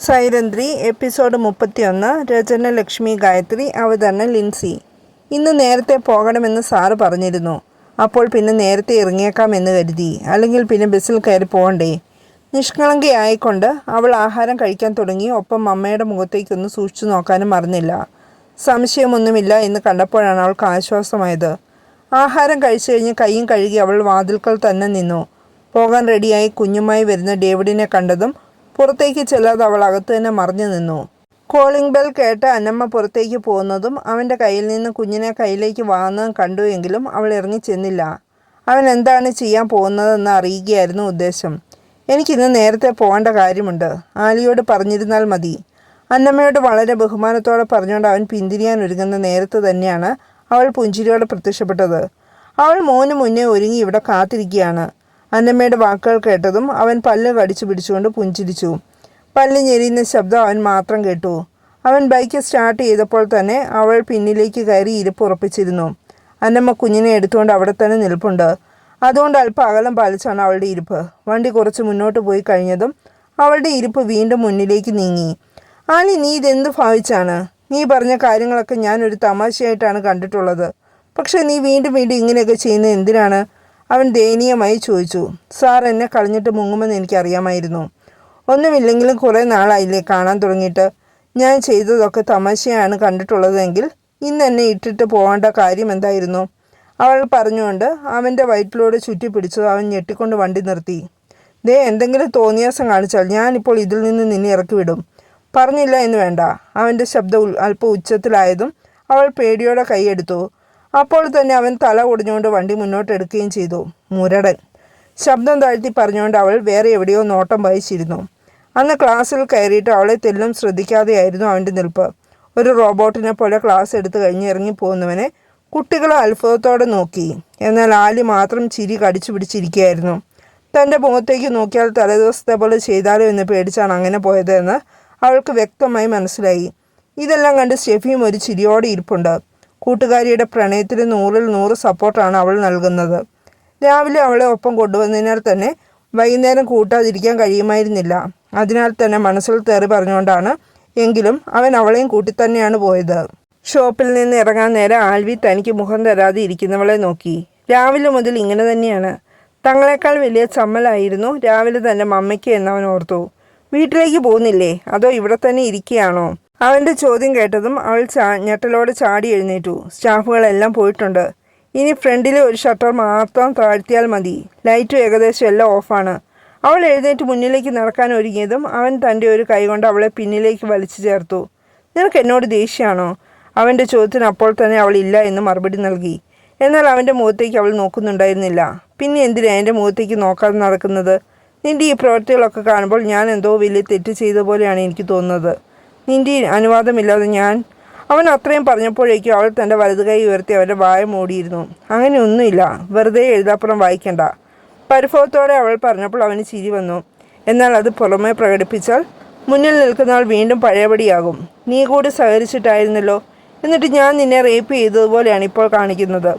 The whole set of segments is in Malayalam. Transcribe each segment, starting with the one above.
സൈരന്ധ്രി എപ്പിസോഡ് മുപ്പത്തിയൊന്ന് രചന ലക്ഷ്മി ഗായത്രി അവതരണം ലിൻസി. ഇന്ന് നേരത്തെ പോകണമെന്ന് സാറ് പറഞ്ഞിരുന്നു. അപ്പോൾ പിന്നെ നേരത്തെ ഇറങ്ങിയേക്കാം എന്ന് കരുതി. അല്ലെങ്കിൽ പിന്നെ ബസ്സിൽ കയറി പോകണ്ടേ? നിഷ്കളങ്കയായിക്കൊണ്ട് അവൾ ആഹാരം കഴിക്കാൻ തുടങ്ങി. ഒപ്പം അമ്മയുടെ മുഖത്തേക്കൊന്ന് സൂക്ഷിച്ചു നോക്കാനും മറന്നില്ല. സംശയമൊന്നുമില്ല എന്ന് കണ്ടപ്പോഴാണ് അവൾക്ക് ആശ്വാസമായത്. ആഹാരം കഴിച്ചു കഴിഞ്ഞ് കൈയും കഴുകി അവൾ വാതിൽക്കൽ തന്നെ നിന്നു. പോകാൻ റെഡിയായി കുഞ്ഞുമായി വരുന്ന ഡേവിഡിനെ കണ്ടതും പുറത്തേക്ക് ചെല്ലാതെ അവൾ അകത്തു തന്നെ മറിഞ്ഞു നിന്നു. കോളിംഗ് ബെൽ കേട്ട് അന്നമ്മ പുറത്തേക്ക് പോകുന്നതും അവന്റെ കയ്യിൽ നിന്ന് കുഞ്ഞിനെ കയ്യിലേക്ക് വാങ്ങുന്നതും കണ്ടുവെങ്കിലും അവൾ ഇറങ്ങി ചെന്നില്ല. അവൻ എന്താണ് ചെയ്യാൻ പോകുന്നതെന്ന് അറിയുകയായിരുന്നു ഉദ്ദേശം. എനിക്കിന്ന് നേരത്തെ പോകേണ്ട കാര്യമുണ്ട്. ആലിയോട് പറഞ്ഞിരുന്നാൽ മതി അന്നമ്മയോട് വളരെ ബഹുമാനത്തോടെ പറഞ്ഞുകൊണ്ട് അവൻ പിന്തിരിയാൻ ഒരുങ്ങുന്ന നേരത്ത് തന്നെയാണ് അവൾ പുഞ്ചിരിയോടെ പ്രത്യക്ഷപ്പെട്ടത്. അവൾ മോന് മുന്നേ ഒരുങ്ങി ഇവിടെ കാത്തിരിക്കുകയാണ്. അന്നമ്മയുടെ വാക്കുകൾ കേട്ടതും അവൻ പല്ല് കടിച്ചു പിടിച്ചുകൊണ്ട് പുഞ്ചിരിച്ചു. പല്ല് ഞെരിയുന്ന ശബ്ദം അവൻ മാത്രം കേട്ടു. അവൻ ബൈക്ക് സ്റ്റാർട്ട് ചെയ്തപ്പോൾ തന്നെ അവൾ പിന്നിലേക്ക് കയറി ഇരിപ്പ് ഉറപ്പിച്ചിരുന്നു. അന്നമ്മ കുഞ്ഞിനെ എടുത്തുകൊണ്ട് അവിടെ തന്നെ നിൽപ്പുണ്ട്. അതുകൊണ്ട് അല്പം അകലം പാലിച്ചാണ് അവളുടെ ഇരിപ്പ്. വണ്ടി കുറച്ച് മുന്നോട്ട് പോയി കഴിഞ്ഞതും അവളുടെ ഇരിപ്പ് വീണ്ടും മുന്നിലേക്ക് നീങ്ങി. ആലി നീ ഇതെന്ത് ഭാവിച്ചാണ്? നീ പറഞ്ഞ കാര്യങ്ങളൊക്കെ ഞാൻ ഒരു തമാശയായിട്ടാണ് കണ്ടിട്ടുള്ളത്. പക്ഷേ നീ വീണ്ടും വീണ്ടും ഇങ്ങനെയൊക്കെ ചെയ്യുന്നത് എന്തിനാണ്? അവൻ ദയനീയമായി ചോദിച്ചു സാർ എന്നെ കളഞ്ഞിട്ട് മുങ്ങുമെന്ന് എനിക്കറിയാമായിരുന്നു. ഒന്നുമില്ലെങ്കിലും കുറേ നാളായില്ലേ കാണാൻ തുടങ്ങിയിട്ട്. ഞാൻ ചെയ്തതൊക്കെ തമാശയാണ് കണ്ടിട്ടുള്ളതെങ്കിൽ ഇന്ന് എന്നെ ഇട്ടിട്ട് പോകേണ്ട കാര്യം എന്തായിരുന്നു? അവൾ പറഞ്ഞുകൊണ്ട് അവന്റെ വയറ്റിലൂടെ ചുറ്റി പിടിച്ചു അവൻ ഞെട്ടിക്കൊണ്ട് വണ്ടി നിർത്തി. ദേ എന്തെങ്കിലും തോന്നിയാസം കാണിച്ചാൽ ഞാനിപ്പോൾ ഇതിൽ നിന്ന് നിന്നെ ഇറക്കി വിടും പറഞ്ഞില്ല എന്ന് വേണ്ട. അവന്റെ ശബ്ദം അല്പം ഉച്ചത്തിലായതും അവൾ പേടിയോടെ കൈയെടുത്തു. അപ്പോൾ തന്നെ അവൻ തല ഒടിഞ്ഞുകൊണ്ട് വണ്ടി മുന്നോട്ടെടുക്കുകയും ചെയ്തു. മുരടൻ. ശബ്ദം താഴ്ത്തി പറഞ്ഞുകൊണ്ട് അവൾ വേറെ എവിടെയോ നോട്ടം വഹിച്ചിരുന്നു അന്ന് ക്ലാസ്സിൽ കയറിയിട്ട് അവളെ തെല്ലും ശ്രദ്ധിക്കാതെയായിരുന്നു അവന്റെ നിൽപ്പ്. ഒരു റോബോട്ടിനെ പോലെ ക്ലാസ് എടുത്തു കഴിഞ്ഞ് ഇറങ്ങി പോകുന്നവനെ കുട്ടികൾ അത്ഭുതത്തോടെ നോക്കി. എന്നാൽ ആലി മാത്രം ചിരി കടിച്ചു പിടിച്ചിരിക്കുകയായിരുന്നു. തന്റെ മുഖത്തേക്ക് നോക്കിയാൽ തലേദിവസത്തെ പോലെ ചെയ്താലോ എന്ന് പേടിച്ചാണ് അങ്ങനെ പോയതെന്ന് അവൾക്ക് വ്യക്തമായി മനസ്സിലായി. ഇതെല്ലാം കണ്ട് ഷെഫിയും ഒരു ചിരിയോടെ ഇരിപ്പുണ്ട്. കൂട്ടുകാരിയുടെ പ്രണയത്തിന് നൂറിൽ നൂറ് സപ്പോർട്ടാണ് അവൾ നൽകുന്നത്. രാവിലെ അവളെ ഒപ്പം കൊണ്ടുവന്നതിനാൽ തന്നെ വൈകുന്നേരം കൂട്ടാതിരിക്കാൻ കഴിയുമായിരുന്നില്ല. അതിനാൽ തന്നെ മനസ്സിൽ തേറി പറഞ്ഞുകൊണ്ടാണ് എങ്കിലും അവൻ അവളെയും കൂട്ടി തന്നെയാണ് പോയത്. ഷോപ്പിൽ നിന്ന് ഇറങ്ങാൻ നേരം ആൽവി തനിക്ക് മുഖം തരാതെ ഇരിക്കുന്നവളെ നോക്കി. രാവിലെ മുതൽ ഇങ്ങനെ തന്നെയാണ്. തങ്ങളെക്കാൾ വലിയ ചമ്മലായിരുന്നു രാവിലെ തന്നെ മമ്മയ്ക്ക് എന്നവൻ ഓർത്തു. വീട്ടിലേക്ക് പോകുന്നില്ലേ? അതോ ഇവിടെ തന്നെ ഇരിക്കുകയാണോ? അവന്റെ ചോദ്യം കേട്ടതും അവൾ ചാ ഞെട്ടലോടെ ചാടി എഴുന്നേറ്റു. സ്റ്റാഫുകളെല്ലാം പോയിട്ടുണ്ട്. ഇനി ഫ്രണ്ടിലെ ഒരു ഷട്ടർ മാത്രം താഴ്ത്തിയാൽ മതി. ലൈറ്റും ഏകദേശം എല്ലാം ഓഫാണ്. അവൾ എഴുന്നേറ്റ് മുന്നിലേക്ക് നടക്കാൻ ഒരുങ്ങിയതും അവൻ തന്റെ ഒരു കൈകൊണ്ട് അവളെ പിന്നിലേക്ക് വലിച്ചു ചേർത്തു. നിനക്ക് എന്നോട് ദേഷ്യമാണോ? അവന്റെ ചോദ്യത്തിന് അപ്പോൾ തന്നെ അവൾ ഇല്ല എന്ന് മറുപടി നൽകി. എന്നാൽ അവന്റെ മുഖത്തേക്ക് അവൾ നോക്കുന്നുണ്ടായിരുന്നില്ല. പിന്നെ എന്തിനാണ് എന്റെ മുഖത്തേക്ക് നോക്കാതെ നടക്കുന്നത്? നിന്റെ ഈ പ്രവൃത്തികളൊക്കെ കാണുമ്പോൾ ഞാൻ എന്തോ വലിയ തെറ്റ് ചെയ്ത പോലെയാണ് എനിക്ക് തോന്നുന്നത്. നിന്റെ ഈ അനുവാദമില്ലാതെ ഞാൻ അവൻ അത്രയും പറഞ്ഞപ്പോഴേക്കും അവൾ തന്റെ വലതു കൈ ഉയർത്തി അവന്റെ വായ മൂടിയിരുന്നു. അങ്ങനെയൊന്നുമില്ല വെറുതെ എഴുതാപ്പുറം വായിക്കണ്ട. പരിഭവത്തോടെ അവൾ പറഞ്ഞപ്പോൾ അവന് ചിരി വന്നു. എന്നാൽ അത് പുറമേ പ്രകടിപ്പിച്ചാൽ മുന്നിൽ നിൽക്കുന്നയാൾ വീണ്ടും പഴയപടിയാകും. നീ കൂടി സഹകരിച്ചിട്ടായിരുന്നല്ലോ. എന്നിട്ട് ഞാൻ നിന്നെ റേപ്പ് ചെയ്തതുപോലെയാണ് ഇപ്പോൾ കാണിക്കുന്നത്.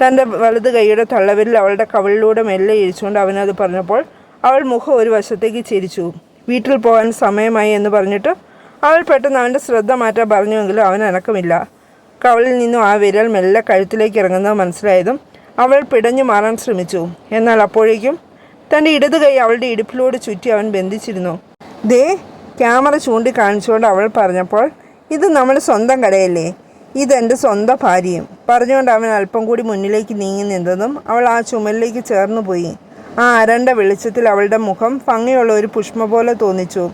തന്റെ വലത് കൈയുടെ തള്ളവരിൽ അവളുടെ കവളിലൂടെ മെല്ലെ ഇഴിച്ചുകൊണ്ട് അവനത് പറഞ്ഞപ്പോൾ അവൾ മുഖം ഒരു വശത്തേക്ക് ചിരിച്ചു. വീട്ടിൽ പോകാൻ സമയമായി എന്ന് പറഞ്ഞിട്ട് അവൾ പെട്ടെന്ന് അവന്റെ ശ്രദ്ധ മാറ്റാൻ പറഞ്ഞുവെങ്കിലും അവൻ അനക്കമില്ല. കവളിൽ നിന്നും ആ വിരൽ മെല്ലെ കഴുത്തിലേക്ക് ഇറങ്ങുന്നത് മനസ്സിലായതും അവൾ പിടഞ്ഞു മാറാൻ ശ്രമിച്ചു. എന്നാൽ അപ്പോഴേക്കും തന്റെ ഇടത് കൈ അവളുടെ ഇടുപ്പിലൂടെ ചുറ്റി അവൻ ബന്ധിച്ചിരുന്നു. ദേ ക്യാമറ ചൂണ്ടിക്കാണിച്ചുകൊണ്ട് അവൾ പറഞ്ഞപ്പോൾ ഇത് നമ്മൾ സ്വന്തം കടയല്ലേ? ഇതെന്റെ സ്വന്തം ഭാര്യയും. പറഞ്ഞുകൊണ്ട് അവൻ അല്പം കൂടി മുന്നിലേക്ക് നീങ്ങി നിന്നതും അവൾ ആ ചുമലിലേക്ക് ചേർന്നു പോയി ആ അരണ്ട വെളിച്ചത്തിൽ അവളുടെ മുഖം ഭംഗിയുള്ള ഒരു പുഷ്പ പോലെ തോന്നിച്ചു.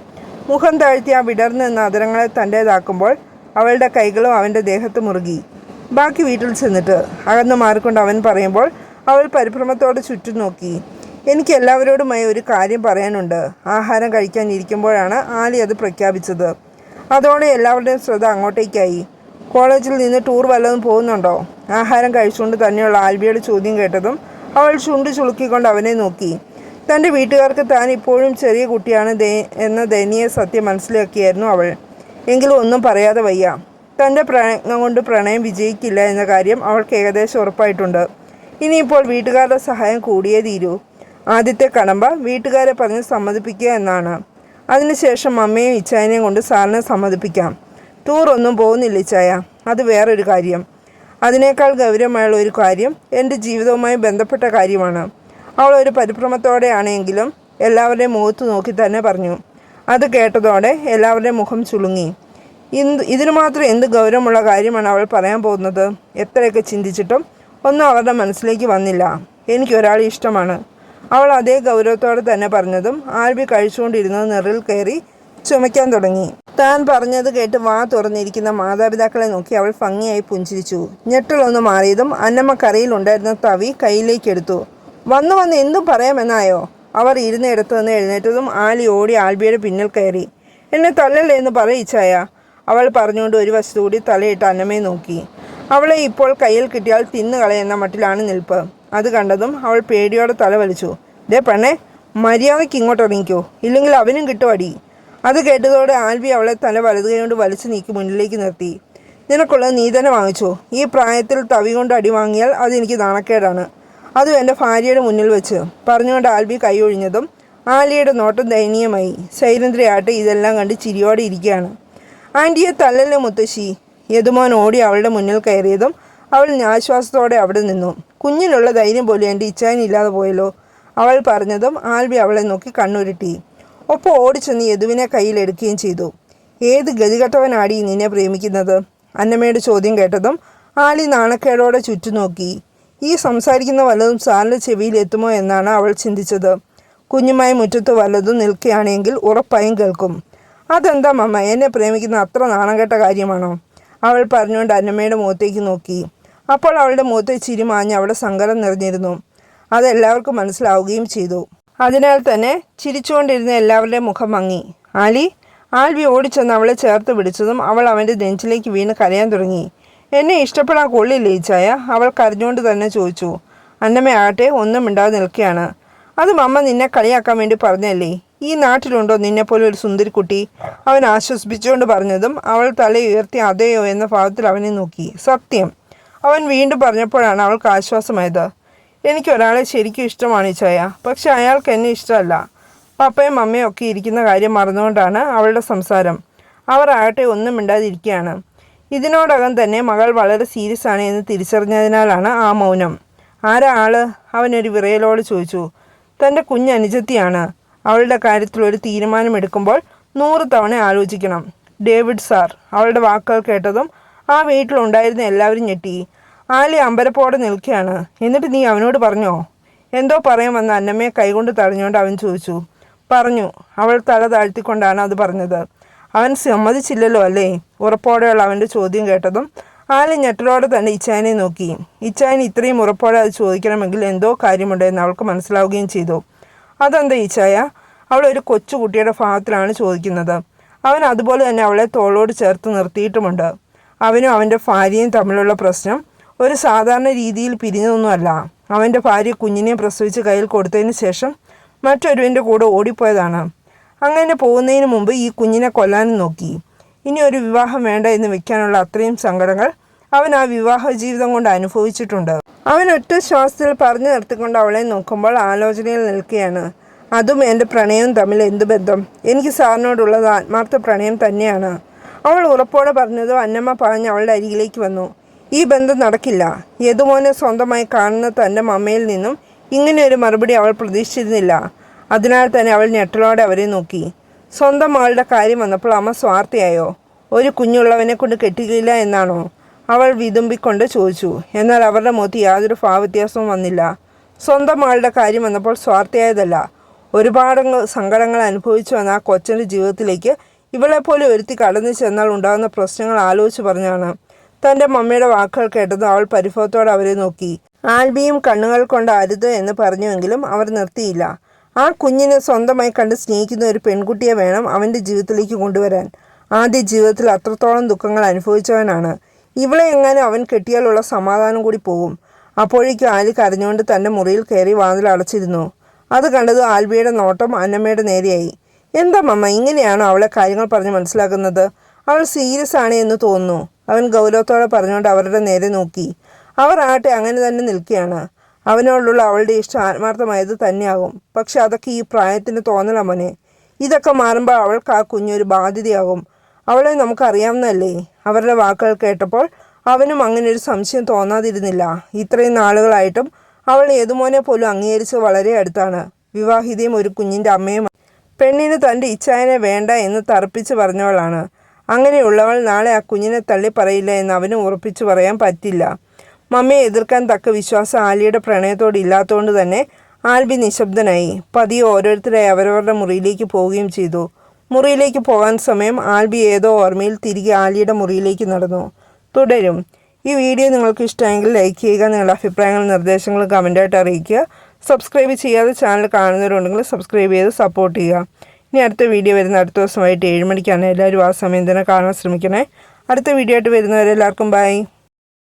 മുഖം താഴ്ത്തി ആ വിടർന്ന് നിന്ന തന്റേതാക്കുമ്പോൾ അവളുടെ കൈകളും അവന്റെ ദേഹത്ത് മുറുകി. ബാക്കി വീട്ടിൽ ചെന്നിട്ട് അകന്ന് മാറിക്കൊണ്ട് അവൻ പറയുമ്പോൾ അവൾ പരിഭ്രമത്തോടെ ചുറ്റും നോക്കി. എനിക്ക് എല്ലാവരോടുമായി ഒരു കാര്യം പറയാനുണ്ട്. ആഹാരം കഴിക്കാൻ ഇരിക്കുമ്പോഴാണ് ആലി അത് പ്രഖ്യാപിച്ചത്. അതോടെ എല്ലാവരുടെയും ശ്രദ്ധ അങ്ങോട്ടേക്കായി. കോളേജിൽ നിന്ന് ടൂർ വല്ലതും പോകുന്നുണ്ടോ? ആഹാരം കഴിച്ചുകൊണ്ട് തന്നെയുള്ള ആൽബിയുടെ ചോദ്യം കേട്ടതും അവൾ ചുണ്ട് ചുളുക്കിക്കൊണ്ട് അവനെ നോക്കി. തന്റെ വീട്ടുകാർക്ക് താൻ ഇപ്പോഴും ചെറിയ കുട്ടിയാണ് ദേ എന്ന ദയനീയ സത്യം മനസ്സിലാക്കിയായിരുന്നു അവൾ. എങ്കിലും ഒന്നും പറയാതെ വയ്യ. തന്റെ പ്രയത്നം കൊണ്ട് പ്രണയം വിജയിക്കില്ല എന്ന കാര്യം അവൾക്ക് ഏകദേശം ഉറപ്പായിട്ടുണ്ട്. ഇനിയിപ്പോൾ വീട്ടുകാരുടെ സഹായം കൂടിയേ തീരൂ. ആദ്യത്തെ കടമ്പ വീട്ടുകാരെ പറഞ്ഞ് സമ്മതിപ്പിക്കുക എന്നാണ്. അതിനുശേഷം അമ്മയും ഇച്ചായനെയും കൊണ്ട് സാറിനെ സമ്മതിപ്പിക്കാം. ടൂറൊന്നും പോകുന്നില്ല ഇച്ചായ. അത് വേറൊരു കാര്യം. അതിനേക്കാൾ ഗൗരവമായുള്ള ഒരു കാര്യം എന്റെ ജീവിതവുമായി ബന്ധപ്പെട്ട കാര്യമാണ്. അവൾ ഒരു പരിഭ്രമത്തോടെയാണെങ്കിലും എല്ലാവരുടെയും മുഖത്ത് നോക്കി തന്നെ പറഞ്ഞു. അത് കേട്ടതോടെ എല്ലാവരുടെയും മുഖം ചുളുങ്ങി. എന്ത് ഇതിനു മാത്രം എന്ത് ഗൗരവമുള്ള കാര്യമാണ് അവൾ പറയാൻ പോകുന്നത്? എത്രയൊക്കെ ചിന്തിച്ചിട്ടും ഒന്നും അവരുടെ മനസ്സിലേക്ക് വന്നില്ല. എനിക്ക് ഒരാളെ ഇഷ്ടമാണ്. അവൾ അതേ ഗൗരവത്തോടെ തന്നെ പറഞ്ഞതും ആൽബി കഴിച്ചുകൊണ്ടിരുന്നത് നിറിൽ കയറി ചുമയ്ക്കാൻ തുടങ്ങി. താൻ പറഞ്ഞത് കേട്ട് വാ തുറന്നിരിക്കുന്ന മാതാപിതാക്കളെ നോക്കി അവൾ ഭംഗിയായി പുഞ്ചിരിച്ചു. ഞെട്ടലൊന്ന് മാറിയതും അന്നമ്മ കറിയിലുണ്ടായിരുന്ന തവി കയ്യിലേക്കെടുത്തു വന്നു വന്ന് എന്തും പറയാമെന്നായോ? അവർ ഇരുന്നിടത്ത് നിന്ന് എഴുന്നേറ്റതും ആലി ഓടി ആൽബിയുടെ പിന്നിൽ കയറി. എന്നെ തല്ലല്ലേ എന്ന് പറയിച്ചായ അവൾ പറഞ്ഞുകൊണ്ട് ഒരു വശത്തുകൂടി തലയിട്ട് അന്നമ്മയെ നോക്കി. അവളെ ഇപ്പോൾ കയ്യിൽ കിട്ടിയാൽ തിന്നു കളയുന്ന മട്ടിലാണ് നിൽപ്പ്. അത് കണ്ടതും അവൾ പേടിയോടെ തല വലിച്ചു. ദേ പെണ്ണെ മര്യാദയ്ക്ക് ഇങ്ങോട്ട് ഇറങ്ങിക്കോ. ഇല്ലെങ്കിൽ അവനും കിട്ടുവടി. അത് കേട്ടതോടെ ആൽബി അവളെ തല വലതുകൊണ്ട് വലിച്ചു നീക്കി മുന്നിലേക്ക് നിർത്തി. നിനക്കുള്ളത് നീ തന്നെ വാങ്ങിച്ചോ. ഈ പ്രായത്തിൽ തവി കൊണ്ട് അടി വാങ്ങിയാൽ അതെനിക്ക് നാണക്കേടാണ്. അതും എന്റെ ഭാര്യയുടെ മുന്നിൽ വെച്ച് പറഞ്ഞുകൊണ്ട് ആൽബി കൈ ഒഴിഞ്ഞതും ആലിയുടെ നോട്ടം ദയനീയമായി. ശൈലന്ദ്രയാട്ടെ ഇതെല്ലാം കണ്ട് ചിരിയോടെ ഇരിക്കുകയാണ്. ആന്റിയെ തല്ലല്ലേ മുത്തശ്ശി? യദുമോൻ ഓടി അവളുടെ മുന്നിൽ കയറിയതും അവൾ ആശ്വാസത്തോടെ അവിടെ നിന്നു. കുഞ്ഞിനുള്ള ധൈര്യം പോലും എന്റെ ഇച്ഛാനില്ലാതെ പോയല്ലോ. അവൾ പറഞ്ഞതും ആൽബി അവളെ നോക്കി കണ്ണുരുട്ടി. ഒപ്പം ഓടിച്ചെന്ന് യദുവിനെ കയ്യിലെടുക്കുകയും ചെയ്തു. ഏത് ഗതികെട്ടവനാടി നിന്നെ പ്രേമിക്കുന്നത്? അന്നമ്മയുടെ ചോദ്യം കേട്ടതും ആലി നാണക്കേടോടെ ചുറ്റും നോക്കി ഈ സംസാരിക്കുന്ന വല്ലതും സാറിന്റെ ചെവിയിൽ എത്തുമോ എന്നാണ് അവൾ ചിന്തിച്ചത്. കുഞ്ഞുമായി മുറ്റത്ത് വല്ലതും നിൽക്കുകയാണെങ്കിൽ ഉറപ്പായും കേൾക്കും. അതെന്താ മമ്മ എന്നെ പ്രേമിക്കുന്ന അത്ര നാണം കേട്ട കാര്യമാണോ? അവൾ പറഞ്ഞുകൊണ്ട് അന്നമ്മയുടെ മുഖത്തേക്ക് നോക്കി. അപ്പോൾ അവളുടെ മുഖത്തെ ചിരി മാഞ്ഞ് അവിടെ സങ്കടം നിറഞ്ഞിരുന്നു. അതെല്ലാവർക്കും മനസ്സിലാവുകയും ചെയ്തു. അതിനാൽ തന്നെ ചിരിച്ചുകൊണ്ടിരുന്ന എല്ലാവരുടെയും മുഖം മങ്ങി. ആലി ആൽവി ഓടിച്ചെന്ന് അവളെ ചേർത്ത് പിടിച്ചതും അവൾ അവന്റെ നെഞ്ചിലേക്ക് വീണ് കരയാൻ തുടങ്ങി. എന്നെ ഇഷ്ടപ്പെടാൻ കൊള്ളില്ലേ ഇച്ചായ അവൾ കരഞ്ഞുകൊണ്ട് തന്നെ ചോദിച്ചു. അന്നമ്മയാകട്ടെ ഒന്നും മിണ്ടാതെ നിൽക്കുകയാണ്. അത് മമ്മ നിന്നെ കളിയാക്കാൻ വേണ്ടി പറഞ്ഞല്ലേ? ഈ നാട്ടിലുണ്ടോ നിന്നെപ്പോലെ ഒരു സുന്ദരിക്കുട്ടി? അവൻ ആശ്വസിപ്പിച്ചുകൊണ്ട് പറഞ്ഞതും അവൾ തല ഉയർത്തി അതെയോ എന്ന ഭാവത്തിൽ അവനെ നോക്കി. സത്യം. അവൻ വീണ്ടും പറഞ്ഞപ്പോഴാണ് അവൾക്ക് ആശ്വാസമായത്. എനിക്ക് ഒരാളെ ശരിക്കും ഇഷ്ടമാണ് ചായ പക്ഷെ അയാൾക്ക് എന്നെ ഇഷ്ടമല്ല. പപ്പയും അമ്മയും ഒക്കെ ഇരിക്കുന്ന കാര്യം മറന്നുകൊണ്ടാണ് അവളുടെ സംസാരം. അവർ ആകട്ടെ ഒന്നും മിണ്ടാതിരിക്കുകയാണ്. ഇതിനോടകം തന്നെ മകൾ വളരെ സീരിയസ് ആണ് എന്ന് തിരിച്ചറിഞ്ഞതിനാലാണ് ആ മൗനം. ആരാ ആൾ? അവനൊരു വിറയലോട് ചോദിച്ചു. തന്റെ കുഞ്ഞനുജത്തിയാണ് അവളുടെ കാര്യത്തിൽ ഒരു തീരുമാനമെടുക്കുമ്പോൾ നൂറ് തവണ ആലോചിക്കണം. ഡേവിഡ് സാർ അവളുടെ വാക്കുകൾ കേട്ടതും ആ വീട്ടിലുണ്ടായിരുന്ന എല്ലാവരും ഞെട്ടി. ആലി അമ്പരപ്പോടെ നിൽക്കുകയാണ്. എന്നിട്ട് നീ അവനോട് പറഞ്ഞോ? എന്തോ പറയാൻ വന്ന അന്നമ്മയെ കൈകൊണ്ട് തടഞ്ഞുകൊണ്ട് അവൻ ചോദിച്ചു. പറഞ്ഞു. അവൾ തല താഴ്ത്തിക്കൊണ്ടാണ് അത് പറഞ്ഞത്. അവൻ സമ്മതിച്ചില്ലല്ലോ അല്ലേ? ഉറപ്പോടെയുള്ള അവന്റെ ചോദ്യം കേട്ടതും ആലി ഞെട്ടലോടെ തന്നെ ഇച്ചായനെ നോക്കി. ഇച്ചായൻ ഇത്രയും ഉറപ്പോടെ അത് ചോദിക്കണമെങ്കിൽ എന്തോ കാര്യമുണ്ടെന്ന് അവൾക്ക് മനസ്സിലാവുകയും ചെയ്തു. അതെന്താ ഈച്ചായ അവൾ ഒരു കൊച്ചുകുട്ടിയുടെ ഭാഗത്തിലാണ് ചോദിക്കുന്നത്. അവൻ അതുപോലെ തന്നെ അവളെ തോളോട് ചേർത്ത് നിർത്തിയിട്ടുമുണ്ട്. അവനും അവന്റെ ഭാര്യയും തമ്മിലുള്ള പ്രശ്നം ഒരു സാധാരണ രീതിയിൽ പിരിഞ്ഞതൊന്നുമല്ല. അവന്റെ ഭാര്യ കുഞ്ഞിനെ പ്രസവിച്ച് കയ്യിൽ കൊടുത്തതിന് ശേഷം മറ്റൊരുവിന്റെ കൂടെ ഓടിപ്പോയതാണ്. അങ്ങനെ പോകുന്നതിന് മുമ്പ് ഈ കുഞ്ഞിനെ കൊല്ലാനും നോക്കി. ഇനി ഒരു വിവാഹം വേണ്ട എന്ന് വെക്കാനുള്ള അത്രയും സങ്കടങ്ങൾ അവൻ ആ വിവാഹ ജീവിതം കൊണ്ട് അനുഭവിച്ചിട്ടുണ്ട്. അവൻ ഒറ്റ ശ്വാസത്തിൽ പറഞ്ഞു നിർത്തിക്കൊണ്ട് അവളെ നോക്കുമ്പോൾ ആലോചനയിൽ നിൽക്കുകയാണ്. അതും എന്റെ പ്രണയവും തമ്മിൽ എന്ത് ബന്ധം? എനിക്ക് സാറിനോടുള്ളത് ആത്മാർത്ഥ പ്രണയം തന്നെയാണ്. അവൾ ഉറപ്പോടെ പറഞ്ഞത് അന്നമ്മ പറഞ്ഞ് അവളുടെ അരികിലേക്ക് വന്നു. ഈ ബന്ധം നടക്കില്ല. യദുമോനെ സ്വന്തമായി കാണുന്ന തന്റെ മമ്മയിൽ നിന്നും ഇങ്ങനെ ഒരു മറുപടി അവൾ പ്രതീക്ഷിച്ചിരുന്നില്ല. അതിനാൽ തന്നെ അവൾ ഞെട്ടലോടെ അവരെ നോക്കി. സ്വന്തം മകളുടെ കാര്യം വന്നപ്പോൾ അമ്മ സ്വാർത്ഥയായോ? ഒരു കുഞ്ഞുള്ളവനെ കൊണ്ട് കെട്ടുകയില്ല എന്നാണോ? അവൾ വിതുമ്പിക്കൊണ്ട് ചോദിച്ചു. എന്നാൽ അവരുടെ മുഖത്ത് യാതൊരു ഭാവവ്യത്യാസവും വന്നില്ല. സ്വന്തം മകളുടെ കാര്യം വന്നപ്പോൾ സ്വാർത്ഥയായതല്ല. ഒരുപാട് സങ്കടങ്ങൾ അനുഭവിച്ചു വന്ന ആ കൊച്ചന്റെ ജീവിതത്തിലേക്ക് ഇവളെപ്പോലെ ഒരുത്തി കടന്നു ചെന്നാൽ ഉണ്ടാകുന്ന പ്രശ്നങ്ങൾ ആലോചിച്ച് പറഞ്ഞാണ്. തന്റെ മമ്മയുടെ വാക്കുകൾ കേട്ടത് അവൾ പരിഭവത്തോടെ അവരെ നോക്കി. ആൽബിയും കണ്ണുകൾ കൊണ്ട് അരുത് എന്ന് പറഞ്ഞുവെങ്കിലും അവർ നിർത്തിയില്ല. ആ കുഞ്ഞിനെ സ്വന്തമായി കണ്ട് സ്നേഹിക്കുന്ന ഒരു പെൺകുട്ടിയെ വേണം അവന്റെ ജീവിതത്തിലേക്ക് കൊണ്ടുവരാൻ. ആദ്യ ജീവിതത്തിൽ അത്രത്തോളം ദുഃഖങ്ങൾ അനുഭവിച്ചവനാണ്. ഇവളെ എങ്ങാനും അവൻ കെട്ടിയാലുള്ള സമാധാനം കൂടി പോകും. അപ്പോഴേക്കും ആലി കരഞ്ഞുകൊണ്ട് തന്റെ മുറിയിൽ കയറി വാതിൽ അടച്ചിരുന്നു. അത് കണ്ടത് ആൽബിയുടെ നോട്ടം അന്നമ്മയുടെ നേരെയായി. എന്താ മമ്മ ഇങ്ങനെയാണോ അവളെ കാര്യങ്ങൾ പറഞ്ഞ് മനസ്സിലാക്കുന്നത്? അവൾ സീരിയസ് ആണ് എന്ന് തോന്നുന്നു അവൻ ഗൗരവത്തോടെ പറഞ്ഞുകൊണ്ട് അവരുടെ നേരെ നോക്കി. അവർ ആട്ടെ അങ്ങനെ തന്നെ നിൽക്കുകയാണ്. അവനോടുള്ള അവളുടെ ഇഷ്ടം ആത്മാർത്ഥമായത് തന്നെയാകും. പക്ഷെ അതൊക്കെ ഈ പ്രായത്തിന് തോന്നല മോനെ. ഇതൊക്കെ മാറുമ്പോൾ അവൾക്ക് ആ കുഞ്ഞൊരു ബാധ്യതയാകും. അവളെ നമുക്കറിയാവുന്നല്ലേ അവരുടെ വാക്കുകൾ കേട്ടപ്പോൾ അവനും അങ്ങനെ ഒരു സംശയം തോന്നാതിരുന്നില്ല. ഇത്രയും നാളുകളായിട്ടും അവൾ ഏതുമോനെ പോലും അംഗീകരിച്ച് വളരെ അടുത്താണ്. വിവാഹിതയും ഒരു കുഞ്ഞിന്റെ അമ്മയും പെണ്ണിന് തന്റെ ഇച്ഛായനെ വേണ്ട എന്ന് തറപ്പിച്ച് പറഞ്ഞവളാണ്. അങ്ങനെയുള്ളവൾ നാളെ ആ കുഞ്ഞിനെ തള്ളി പറയില്ല എന്ന് അവന് ഉറപ്പിച്ചു പറയാൻ പറ്റില്ല. മമ്മിയെ എതിർക്കാൻ തക്ക വിശ്വാസം ആലിയുടെ പ്രണയത്തോട് ഇല്ലാത്തതുകൊണ്ട് തന്നെ ആൽബി നിശബ്ദനായി. പതിയെ ഓരോരുത്തരായി അവരവരുടെ മുറിയിലേക്ക് പോവുകയും ചെയ്തു. മുറിയിലേക്ക് പോകാൻ സമയം ആൽബി ഏതോ ഓർമ്മയിൽ തിരികെ ആലിയുടെ മുറിയിലേക്ക് നടന്നു. തുടരും. ഈ വീഡിയോ നിങ്ങൾക്ക് ഇഷ്ടമെങ്കിൽ ലൈക്ക് ചെയ്യുക നിങ്ങളുടെ അഭിപ്രായങ്ങളും നിർദ്ദേശങ്ങളും കമന്റായിട്ട് അറിയിക്കുക. സബ്സ്ക്രൈബ് ചെയ്യാതെ ചാനൽ കാണുന്നവരുണ്ടെങ്കിൽ സബ്സ്ക്രൈബ് ചെയ്ത് സപ്പോർട്ട് ചെയ്യുക. ഇനി അടുത്ത വീഡിയോ വരുന്ന അടുത്ത ദിവസമായിട്ട് ഏഴ് മണിക്കാണ്. എല്ലാവരും ആ സമയം തന്നെ കാണാൻ ശ്രമിക്കണേ. അടുത്ത വീഡിയോ ആയിട്ട് വരുന്നവരെല്ലാവർക്കും ബൈ.